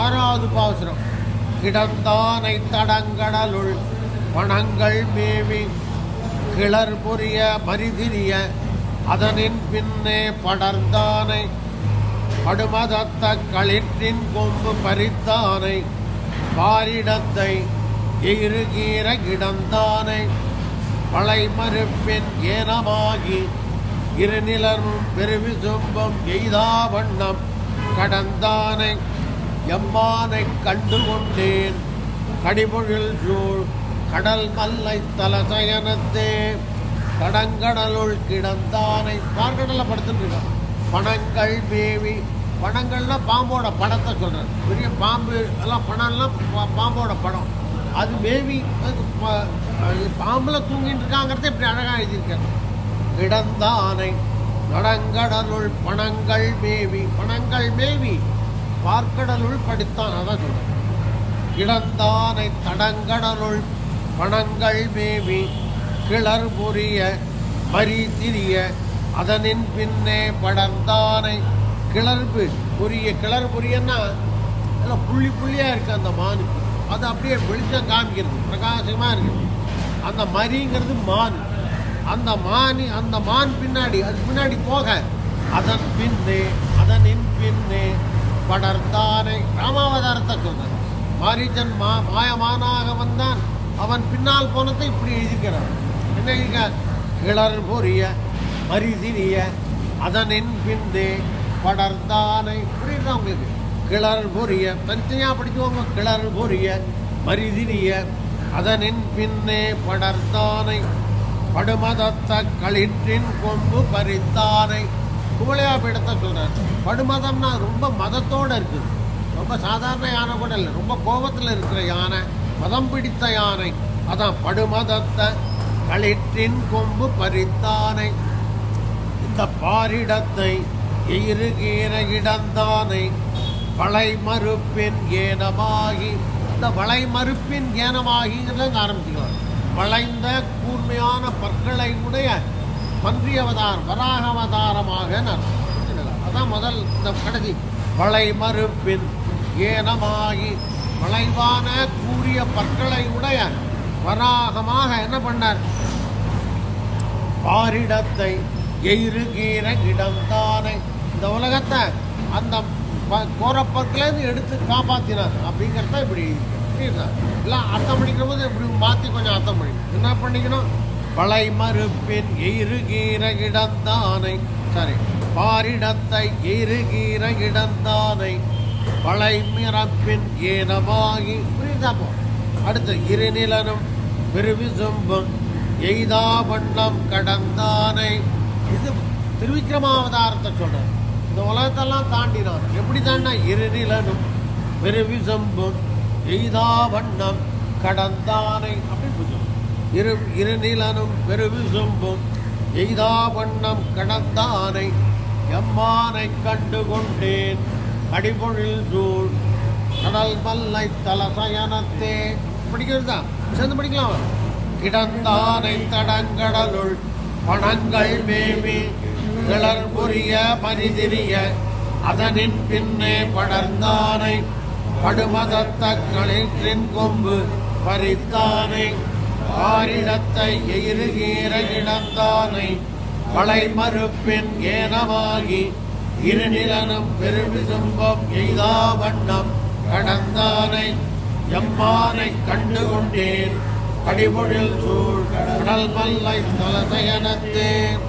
ஆறாவது பாசுரம். கிடந்தானை தடங்கடலுள் பணங்கள் மேவி கிளர் பொரிய மரிதிரிய அதனின் பின்னே படர்ந்தானை படுமதத்த களிற்றின் கொம்பு பறித்தானை பாரிடத்தை எருகீர கிடந்தானை பழை மறுப்பின் ஏனமாகி இருநிலரும் பெருவிசும்பம் எய்தா வண்ணம் கடந்தானை எம்மானை கண்டு கொண்டேன் கடிமொழில் சூழ் கடல் மல்லை தலசயனத்தே. கடங்கடலுள் கிடந்தானை பார்க்கடல படுத்துட்டு பணங்கள் மேவி பணங்கள்னா பாம்போட படத்தை சொல்கிறேன் பெரிய பாம்பு எல்லாம் பணம்லாம் பாம்போட படம். அது மேவி அது ப- அது பாம்பில் தூங்கிட்டு இருக்காங்கிறத இப்படி அழகாக எழுதியிருக்காரு. கிடந்தானை நடங்கடலுள் பணங்கள் மேவி பணங்கள் மேவி. பார்க்கடலுள் படித்தான் அதான் சொல்கிறேன் கிடந்தானை தடங்கடலுள் பணங்கள் மேவி கிளர் புரிய மரி திரிய அதனின் பின்னே படர்ந்தானை கிளர்பு. பொரிய கிளர் பொரியன்னா எல்லாம் புள்ளி புள்ளியாக இருக்குது அந்த மானுக்கு அது அப்படியே வெளிச்சம் காமிக்கிறது பிரகாசமாக இருக்குது. அந்த மரிங்கிறது மான். அந்த மானி அந்த மான் பின்னாடி அது பின்னாடி போக. அதன் பின்னே அதனின் பின்னே படர்ந்தானை ராமாவதாரத்தை சொல்றேன் மாரீச்சன் மா மாயமானாக வந்தான். அவன் பின்னால் போனதை இப்படி எழுதிக்கிறான். என்ன எழுதிக்கார் கிளர் பொரிய மரிதினிய அதனின் பிந்தே படர்ந்தானை. புரியுதா உங்களுக்கு? கிளர் பொரிய தனித்தனியாக படிச்சுவாங்க கிளர் பொரிய மரிதினிய அதனின் பின்னே படர்ந்தானை. படுமதத்த களிற்றின் கொம்பு பறித்தானை. குவளையா பீடத்தை சொல்கிறார் படுமதம்னா ரொம்ப மதத்தோடு இருக்குது. ரொம்ப சாதாரண யானை கூட இல்லை. ரொம்ப கோபத்தில் இருக்கிற யானை மதம் பிடித்த யானை. அதான் படுமதத்தை களிற்றின் கொம்பு பறித்தானை. இந்த பாரிடத்தை எயிருகீர இடந்தானை வளை மறுப்பின் ஏனமாகி இந்த வளை மறுப்பின் ஏனமாகிங்கிறத ஆரம்பிச்சுக்கலாம் வளைந்த கூர்மையான பற்களை உடைய பன்றி அவதாரம் வராக அவதாரமாக நான் அதான் முதல் இந்த கடைசி. வளை மறுப்பின் ஏனமாகி வளைவான கூறிய பற்களை உடைய வராகமாக என்ன பண்ணார்? பாரிடத்தை எயிருகீர தானே இந்த உலகத்தை அந்த ப- எடுத்து காப்பாத்தினார். அப்படிங்கிறத இப்படி இல்லை அர்த்தம் பண்ணிக்கிற போது இப்படி மாற்றி கொஞ்சம் அர்த்தம் பண்ணிக்கணும் என்ன பண்ணிக்கணும்? பழை மறுப்பின் எயிருகீர இடந்தானை. சாரி பாரிடத்தை எயிருகீர இடந்தானை. பழை மிறப்பின் ஏனமாகி புரியுதா அடுத்து இருநிலனும் பெருவிசும்பும் எய்தா வண்ணம் கடந்தானை. இது திருவிக்ரமாவதாரத்தை சொல்றார். இந்த உலகத்தெல்லாம் தாண்டினான் எப்படி தாண்டா? இருநிலனும் பெருவிசம்பும் எய்தா வண்ணம் கடந்தானை. அப்படின்னு புரியும் இரு இருநிலனும் பெருவிசும்பும் எய்தா வண்ணம் கடந்தானை எம்மானை கண்டு கொண்டேன் அடிபொழில் சூழ் கடல் மல்லை தலசயனத்தே. படிக்கிறதா? சேர்ந்து படிக்கலாம். கிடந்தானை தடங்கடலுள் பணங்கள் மேவி கிளர் புரிய பரிதிரிய அதனின் பின்னே படர்ந்தானை படுமதத்த களிற்றின் கொம்பு பறித்தானை. ஆரிடத்தை எயிருகீர இடத்தானை பழை மறுப்பின் ஏனமாகி இருநிலனும் பெருமிசும்பம் எய்தா வண்ணம் கடந்தானை எம்மானை கண்டு கொண்டேன் கடிபொழில் சூழ் கடல் மல்லை தலசயனத்தேன்.